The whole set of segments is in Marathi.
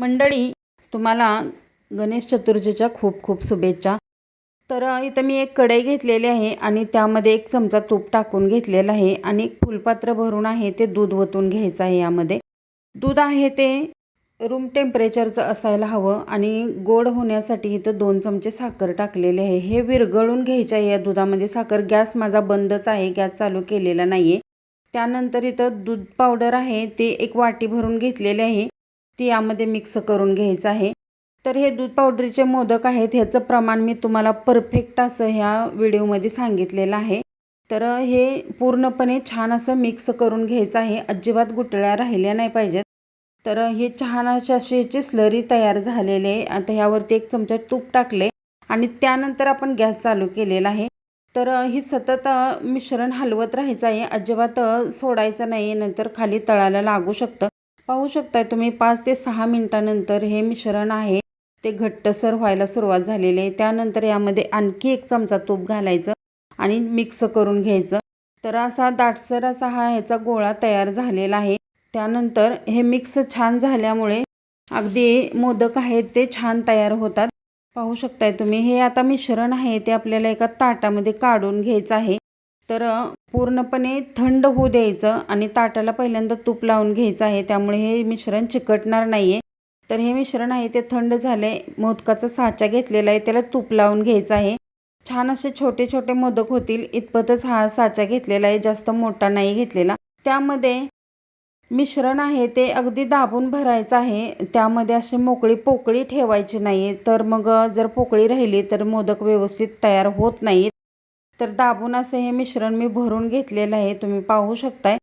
मंडळी तुम्हाला गणेश चतुर्थीच्या खूप खूप शुभेच्छा. तर इथं मी एक कढई घेतलेली आहे आणि त्यामध्ये एक चमचा तूप टाकून घेतलेला आहे आणि एक फुलपात्र भरून आहे ते दूध ओतून घ्यायचं आहे यामध्ये. दूध आहे ते रूम टेम्परेचरचं असायला हवं आणि गोड होण्यासाठी इथं दोन चमचे साखर टाकलेले आहे. हे विरघळून घ्यायचे आहे या दुधामध्ये. साखर गॅस माझा बंदच आहे गॅस चालू केलेला नाही आहे त्यानंतर इथं दूध पावडर आहे ते एक वाटी भरून घेतलेले आहे. ती यामध्ये मिक्स करून घ्यायचं आहे. तर हे दूध पावडरीचे मोदक आहेत ह्याचं प्रमाण मी तुम्हाला परफेक्ट असं ह्या व्हिडिओमध्ये सांगितलेलं आहे. तर हे पूर्णपणे छान असं मिक्स करून घ्यायचं आहे. अजिबात गुटळ्या राहिल्या नाही पाहिजेत. तर हे छान अशी स्लरी तयार झालेले आहे. आता ह्यावरती एक चमचा तूप टाकले आणि त्यानंतर आपण गॅस चालू केलेला आहे. तर ही सतत मिश्रण हलवत राहायचं आहे. अजिबात सोडायचं नाही. नंतर खाली तळाला लागू शकतं. पाहू शकताय तुम्ही पाच ते सहा मिनटानंतर हे मिश्रण आहे. ते घट्टसर व्हायला सुरुवात झालेली आहे. त्यानंतर यामध्ये आणखी एक चमचा तूप घालायचं आणि मिक्स करून घ्यायचं. तर असा दाटसर असा हा ह्याचा गोळा तयार झालेला आहे. त्यानंतर हे मिक्स छान झाल्यामुळे अगदी मोदक आहेत ते छान तयार होतात. पाहू शकताय तुम्ही हे आता मिश्रण आहे ते आपल्याला एका ताटामध्ये काढून घ्यायचं आहे. तर पूर्णपणे थंड होऊ द्यायचं आणि ताटाला पहिल्यांदा तूप लावून घ्यायचं आहे. त्यामुळे हे मिश्रण चिकटणार नाही आहे तर हे मिश्रण आहे ते थंड झाले. मोदकाचा साचा घेतलेला आहे. त्याला तूप लावून घ्यायचं आहे. छान असे छोटे छोटे मोदक होतील. इतपतच हा साचा घेतलेला आहे. जास्त मोठा नाही घेतलेला. त्यामध्ये मिश्रण आहे ते अगदी दाबून भरायचं आहे. त्यामध्ये अशी मोकळी पोकळी ठेवायची नाही तर मग जर पोकळी राहिली तर मोदक व्यवस्थित तयार होत नाहीत. तर दाबून असं हे मिश्रण मी भरून घेतलेलं आहे तुम्ही पाहू शकताय.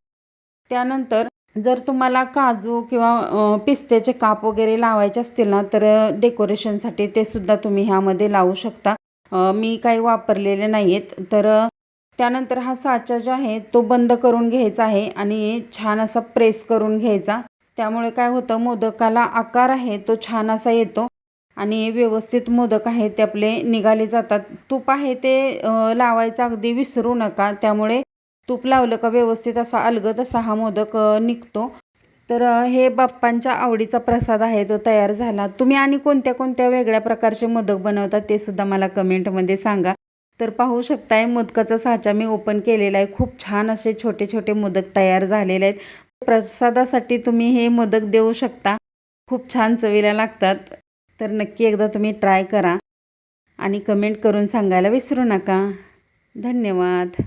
त्यानंतर जर तुम्हाला काजू किंवा पिस्त्याचे काप वगैरे लावायचे असतील ना तर डेकोरेशनसाठी ते सुद्धा तुम्ही ह्यामध्ये लावू शकता. मी काही वापरलेले नाही आहेत तर त्यानंतर हा साचा जो आहे तो बंद करून घ्यायचा आहे आणि छान असा प्रेस करून घ्यायचा. त्यामुळे काय होतं मोदकाला आकार आहे तो छान असा येतो. आणि व्यवस्थित मोदक आहेत ते आपले निघाले जातात. तूप आहे ते लावायचं अगदी विसरू नका. त्यामुळे तूप लावलं का व्यवस्थित असा अलगद असा हा मोदक निघतो. तर हे बाप्पांच्या आवडीचा प्रसाद आहे तो तयार झाला. तुम्ही आणि कोणत्या कोणत्या वेगळ्या प्रकारचे मोदक बनवतात ते सुद्धा मला कमेंटमध्ये सांगा. तर पाहू शकताय मोदकाचा साचा मी ओपन केलेला आहे. खूप छान असे छोटे छोटे मोदक तयार झालेले आहेत. प्रसादासाठी तुम्ही हे मोदक देऊ शकता. खूप छान चवीला लागतात. तर नक्की एकदा तुम्ही ट्राय करा आणि कमेंट करून सांगायला विसरू नका. धन्यवाद.